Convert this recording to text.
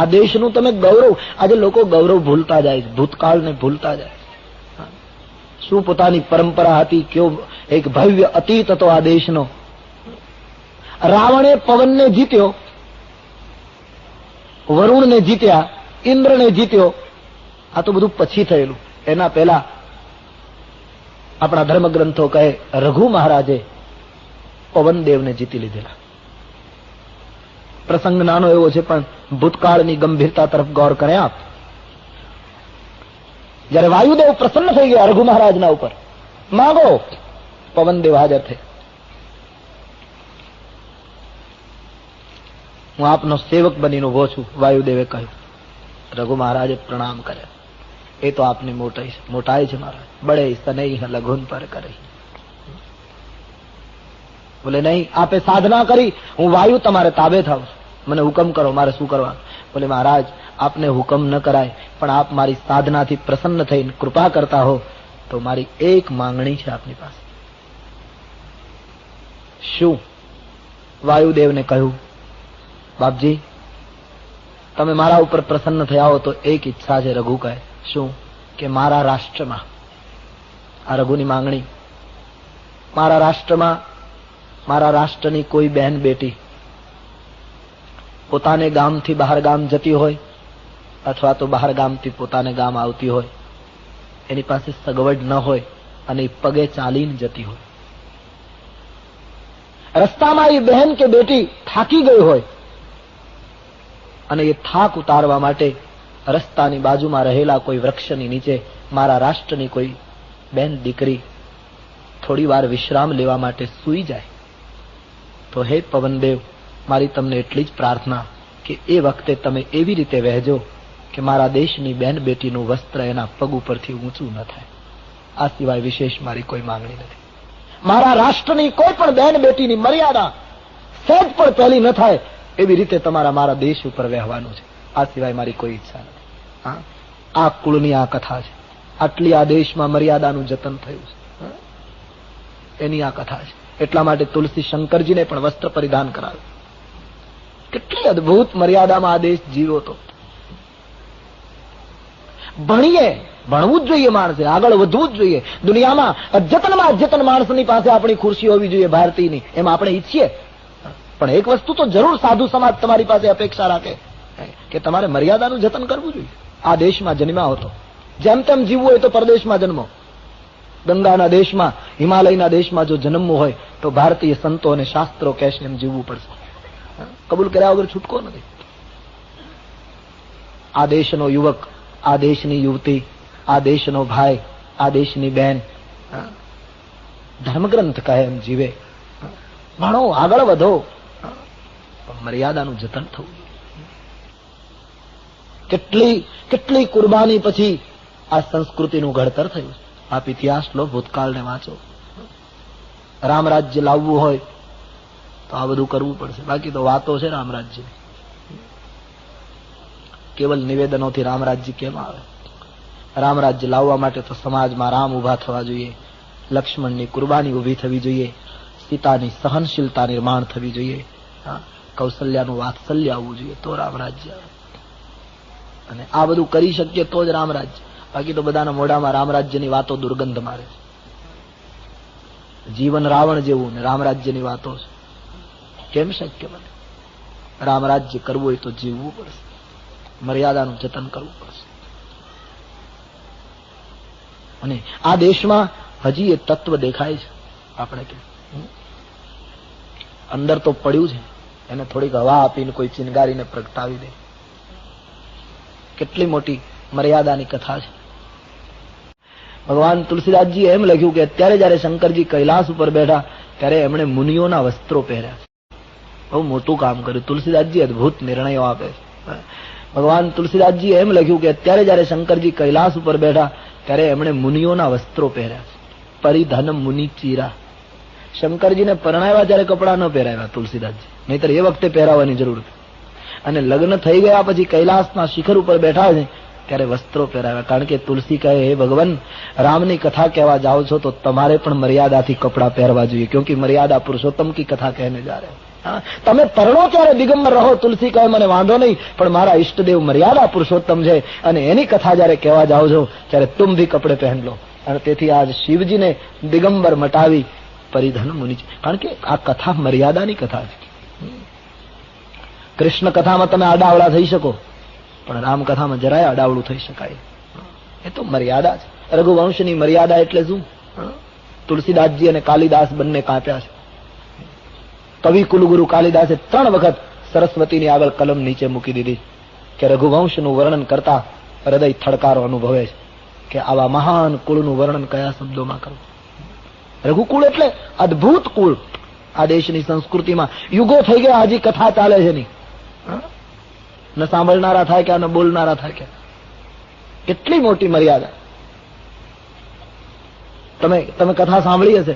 આ દેશનું તમે ગૌરવ, આજે લોકો ગૌરવ ભૂલતા જાય ભૂતકાળને ભૂલતા જાય શું પોતાની પરંપરા હતી, કયો એક ભવ્ય અતીત હતો આ દેશનો? રાવણે પવનને જીત્યો, વરુણને જીત્યા, ઇન્દ્રને જીત્યો. આ તો બધું પછી થયેલું. એના પહેલા આપણા ધર્મગ્રંથો કહે, રઘુ મહારાજે પવનદેવને જીતી લીધેલા. પ્રસંગ નાનો એવો છે, પણ ભૂતકાળની ગંભીરતા તરફ ગૌર કરે આપ. જયારે વાયુદેવ પ્રસન્ન થઈ ગયા રઘુ મહારાજના ઉપર, માગો, પવનદેવ હાજર થઈ હું આપનો સેવક બનીને ઊભો છું, વાયુદેવે કહ્યું. રઘુ મહારાજે પ્રણામ કરે એ તો આપની મોટાઈ છે મોટાઈ છે મહારાજ. બળે સનૈહ લઘુન પર કરી. બોલે, નહીં, આપે સાધના કરી, હું વાયુ તમારે તાબે થાવ છું. મને હુકમ કરો, મારે શું કરવા? બોલે, મહારાજ, આપને હુકમ ન કરાય, પણ આપ મારી સાધનાથી પ્રસન્ન થઈને કૃપા કરતા હો, તો મારી એક માંગણી છે આપની પાસે. શું? વાયુદેવને કહ્યું, બાપજી, તમે મારા ઉપર પ્રસન્ન થયા હો, તો એક ઈચ્છા છે રઘુ કહે. શું? કે મારા રાષ્ટ્રમાં. આ રઘુની માંગણી. મારા રાષ્ટ્રમાં, મારા રાષ્ટ્રની કોઈ બહેન બેટી પોતાને ગામથી બહાર ગામ જતી હોય, અથવા તો બહાર ગામથી પોતાને ગામ આવતી હોય, એની પાસે સગવડ ન હોય અને પગે ચાલીને જતી હોય. રસ્તામાં એ બહેન કે બેટી થાકી ગઈ હોય અને એ થાક ઉતારવા માટે રસ્તાની બાજુમાં રહેલા કોઈ વૃક્ષની નીચે મારા રાષ્ટ્રની કોઈ બેન દીકરી થોડી વાર વિશ્રામ લેવા માટે સૂઈ જાય. તો હે પવનદેવ મારી તમને એટલી જ પ્રાર્થના કે એ વખતે તમે એવી રીતે વહેજો કે મારા દેશની બેન બેટીનું વસ્ત્ર એના પગ ઉપરથી ઊંચું ન થાય. આ સિવાય વિશેષ મારી કોઈ માંગણી નથી. મારા રાષ્ટ્રની કોઈ પણ બેન બેટીની મર્યાદા સહેજ પણ પહેલી ન થાય એવી રીતે તમારા મારા દેશ ઉપર વહેવાનું છે. આ સિવાય મારી કોઈ ઈચ્છા નથી. હા? આ કુળની આ કથા છે. આટલી આ દેશમાં મર્યાદાનું જતન થયું છે? એની આ કથા છે. એટલા માટે તુલસી શંકરજીને પણ વસ્ત્ર પરિધાન કરાવ્યું કેટલી અદભુત મર્યાદામાં આ દેશ જીવો તો ભણીએ, ભણવું જ જોઈએ માણસે આગળ વધવું જ જોઈએ. દુનિયામાં અદ્યતનમાં અદ્યતન માણસની પાસે આપણી ખુરશી હોવી જોઈએ, ભારતીયની. એમ આપણે ઈચ્છીએ. પણ એક વસ્તુ તો જરૂર સાધુ સમાજ તમારી પાસે અપેક્ષા રાખે, કે તમારે મર્યાદાનું જતન કરવું જોઈએ. આ દેશમાં જન્મ્યા હતો. જેમ તેમ જીવવું હોય તો પરદેશમાં જન્મો. ગંગાના દેશમાં, હિમાલયના દેશમાં જો જન્મવું હોય, તો ભારતીય સંતો અને શાસ્ત્રો કહેશે એમ જીવવું પડશે. કબૂલ કર્યા વગર છૂટકો નથી. આ દેશનો યુવક, આ દેશની યુવતી, આ દેશનો ભાઈ, આ દેશની બેન ધર્મગ્રંથ કહે એમ જીવે. ભણો, આગળ વધો. મર્યાદાનું જતન થવું. કેટલી કેટલી કુરબાની પછી આ સંસ્કૃતિનું ઘડતર થયું. આપ ઇતિહાસ લો, ભૂતકાળને વાંચો. રામ રાજ્ય લાવવું હોય તો આ બધું કરવું પડશે. બાકી તો વાતો છે રામરાજ્યની કેવલ નિવેદનોથી રામરાજ્ય કેમ આવે. રામરાજ્ય લાવવા માટે તો સમાજમાં રામ ઊભા થવા જોઈએ. લક્ષ્મણની કુરબાની ઊભી થવી જોઈએ. સીતાની સહનશીલતા નિર્માણ થવી જોઈએ. કૌશલ્યાનું વાત્સલ્ય આવવું જોઈએ તો રામ રાજ્ય આવે. અને આ બધું કરી શકીએ તો જ રામ રાજ્ય બાકી તો બધાના મોઢામાં રામ રાજ્યની વાતો દુર્ગંધ મારે છે. જીવન રાવણ જેવું ને રામ રાજ્યની વાતો છે. કેમ શક્ય બને રામ રાજ્ય કરવું હોય તો જીવવું પડશે. મર્યાદાનું જતન કરવું પડશે. અને આ દેશમાં હજી એ તત્વ દેખાય છે. આપણે કે અંદર તો પડ્યું છે. એને થોડીક હવા આપીને કોઈ ચિનગારીને પ્રગટાવી દે. કેટલી મોટી મર્યાદાની કથા છે. ભગવાન તુલસીદાસજી એમ લખ્યું કે અત્યારે જયારે શંકરજી કૈલાસ ઉપર બેઠા, ત્યારે એમણે મુનિઓના વસ્ત્રો પહેર્યા બહુ મોટું કામ કર્યું. તુલસીદાસજી અદભુત નિર્ણયો આપે ભગવાન તુલસીદાસજી એમ લખ્યું કે અત્યારે જયારે શંકરજી કૈલાસ ઉપર બેઠા, ત્યારે એમણે મુનિઓના વસ્ત્રો પહેર્યા પરિધન મુનિ ચીરા. શંકરજીને પરણાવ્યા ત્યારે કપડાં ન પહેરાવ્યા તુલસીદાસજી. નહીતર એ વખતે પહેરાવાની જરૂર હતી. અને લગ્ન થઈ ગયા પછી કૈલાસના શિખર ઉપર બેઠા છે ત્યારે વસ્ત્રો પહેરાવ્યા. કારણ કે તુલસી કહે હે ભગવાન, રામની કથા કહેવા જાઓ છો તો તમારે પણ મર્યાદાથી કપડાં પહેરવા જોઈએ, ક્યોંકि મર્યાદા પુરુષોત્તમ કી કથા કહેને જા રહે. તમે પરણો ત્યારે દિગંબર રહો તુલસી કહે મને વાંધો નહીં, પણ મારા ઈષ્ટદેવ મર્યાદા પુરુષોત્તમ છે અને એની કથા જયારે કહેવા જાઓ છો, ત્યારે તુમ ભી કપડે પહેન લો. અને તેથી આજ શિવજીને દિગંબર મટાવી પરિધન મુનિ કારણ કે આ કથા મર્યાદાની કથા છે. કૃષ્ણ કથામાં તમે આડાવડા થઈ શકો. પણ રામકથામાં જરાય અડાવડું થઈ શકાય. એ તો મર્યાદા છે. રઘુવંશની મર્યાદા એટલે શું? તુલસીદાસજી અને કાલિદાસ બંને કાપ્યા છે. કવિ કુલગુરુ કાલિદાસે ત્રણ વખત સરસ્વતીની આગળ કલમ નીચે મૂકી દીધી કે રઘુવંશનું વર્ણન કરતા હૃદય થડકારો અનુભવે છે કે આવા મહાન કુળનું વર્ણન કયા શબ્દોમાં કરવું? રઘુકુળ એટલે અદ્ભુત કુળ. આ દેશની સંસ્કૃતિમાં યુગો થઈ ગયા, હજી કથા ચાલે છે નહીં? ન સાંભળનારા થાય કે ન બોલનારા થાય કે. કેટલી મોટી મર્યાદા. તમે તમે કથા સાંભળી હશે?